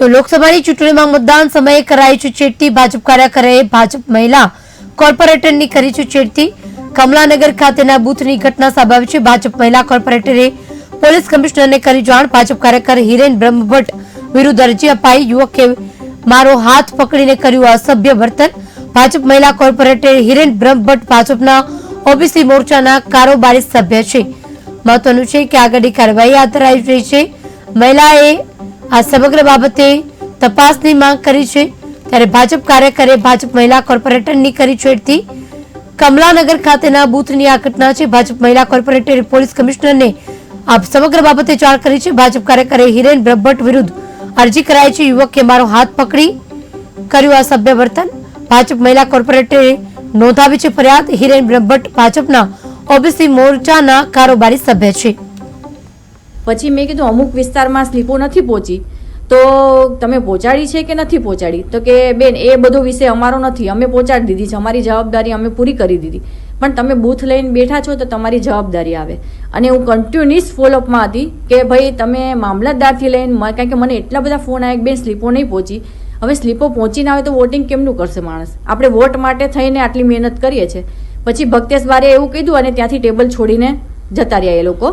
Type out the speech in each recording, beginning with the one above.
તો લોકસભાની ચૂંટણીમાં મતદાન સમયે કરાઈ છે ચેડતી. ભાજપ કાર્યકરે ભાજપ મહિલા કોર્પોરેટરની કરી છે ચેડતી. કમલાનગર ખાતેના બૂથની ઘટના સામે છે. ભાજપ મહિલા કોર્પોરેટરે પોલીસ કમિશનરને કરી જાણ. ભાજપ કાર્યકર હિરેન બ્રહ્મભટ્ટ વિરુદ્ધ અરજી અપાઈ. યુવકે મારો હાથ પકડીને કર્યું અસભ્ય વર્તન. ભાજપ મહિલા કોર્પોરેટર હિરેન બ્રહ્મભટ્ટ ભાજપના ઓબીસી મોરચાના કારોબારી સભ્ય છે. મહત્વનું છે કે આગળની કાર્યવાહી હાથ ધરાઈ રહી છે. મહિલાએ આ સમગ્ર બાબતે તપાસની માંગ કરી છે. ત્યારે ભાજપ કાર્યકરે ભાજપ મહિલા કોર્પોરેટરની કરી છેડતી કમલાનગર ખાતેના બૂથની આ ઘટના છે. ભાજપ મહિલા કોર્પોરેટરે પોલીસ કમિશનરને આ સમગ્ર બાબતે જાણ કરી છે. ભાજપ કાર્યકરે હિરેન બ્રહ્મભટ્ટ વિરુદ્ધ અરજી કરાઈ છે. યુવકે મારો હાથ પકડી કર્યું આ સભ્ય વર્તન. ભાજપ મહિલા કોર્પોરેટરે નોંધાવી છે ફરિયાદ. હિરેન બ્રહ્મભટ્ટ ભાજપના ઓબીસી મોરચાના કારોબારી સભ્ય છે. પછી મેં કીધું, અમુક વિસ્તારમાં સ્લીપો નથી પહોંચી. તો તમે પહોંચાડી છે કે નથી પહોંચાડી? તો કે, બેન, એ બધો વિષય અમારો નથી. અમે પહોંચાડી દીધી છે. અમારી જવાબદારી અમે પૂરી કરી દીધી. પણ તમે બૂથ લઈને બેઠા છો તો તમારી જવાબદારી આવે. અને હું કન્ટિન્યુઅસ ફોલોઅપમાં હતી કે, ભાઈ, તમે મામલતદારથી લઈને કારણ કે મને એટલા બધા ફોન આવ્યા બેન, સ્લીપો નહીં પહોંચી. હવે સ્લીપો પહોંચી ના આવે તો વોટિંગ કેમનું કરશે માણસ? આપણે વોટ માટે થઈને આટલી મહેનત કરીએ છીએ. પછી ભક્તેશ બારે એવું કીધું અને ત્યાંથી ટેબલ છોડીને જતા રહ્યા એ લોકો.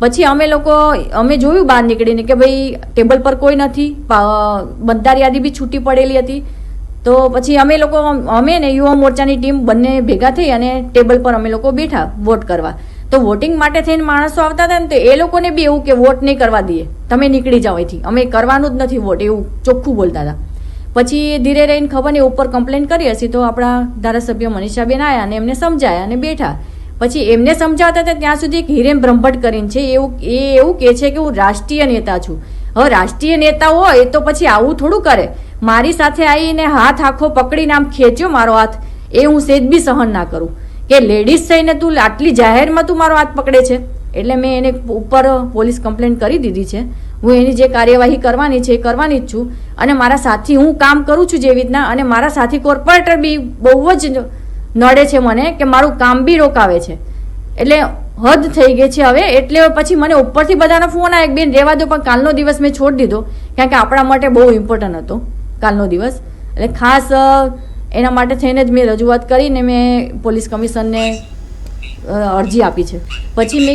પછી અમે લોકો, અમે જોયું બહાર નીકળીને કે ભાઈ ટેબલ પર કોઈ નથી, પા- યાદી બી છૂટી પડેલી હતી. તો પછી અમે લોકો, અમે ને યુવા મોરચાની ટીમ બંને ભેગા થઈ અને ટેબલ પર અમે લોકો બેઠા વોટ કરવા. તો વોટિંગ માટે થઈને માણસો આવતા હતા ને તો એ લોકોને બી એવું કે વોટ નહીં કરવા દઈએ, તમે નીકળી જાઓ અહીંથી. અમે કરવાનું જ નથી વોટ, એવું ચોખ્ખું બોલતા હતા. પછી ધીરે રહીને ખબર નહીં, ઉપર કમ્પ્લેન કરી હશે તો આપણા ધારાસભ્ય મનીષાબેન આવ્યા અને એમને સમજાયા અને બેઠા. પછી એમને સમજાવતા હતા ત્યાં સુધી એક હિરેન બ્રહ્મભટ્ટ કરીને છે એવું એ એવું કહે છે કે હું રાષ્ટ્રીય નેતા છું. હવે રાષ્ટ્રીય નેતા હોય તો પછી આવું થોડું કરે. મારી સાથે આવીને હાથ આખો પકડીને આમ ખેંચ્યો મારો હાથ. એ હું સેજ બી સહન ના કરું. કે લેડીઝ થઈને તું આટલી જાહેરમાં તું મારો હાથ પકડે છે? એટલે મેં એને ઉપર પોલીસ કમ્પ્લેન કરી દીધી છે. હું એની જે કાર્યવાહી કરવાની છે એ કરવાની જ છું. અને મારા સાથી હું કામ કરું છું જેવી રીતના અને મારા સાથી કોર્પોરેટર બી બહુ જ નડે છે મને કે મારું કામ બી રોકાવે છે. એટલે હદ થઈ ગઈ છે હવે, એટલે પછી મને ઉપરથી બધાનો ફોન આવે બેન રહેવા દો, પણ કાલનો દિવસ મેં છોડી દીધો. કારણ કે આપણા માટે બહુ ઇમ્પોર્ટન્ટ હતો કાલનો દિવસ. એટલે ખાસ એના માટે થઈને જ મેં રજૂઆત કરીને મેં પોલીસ કમિશનને અરજી આપી છે. પછી મેં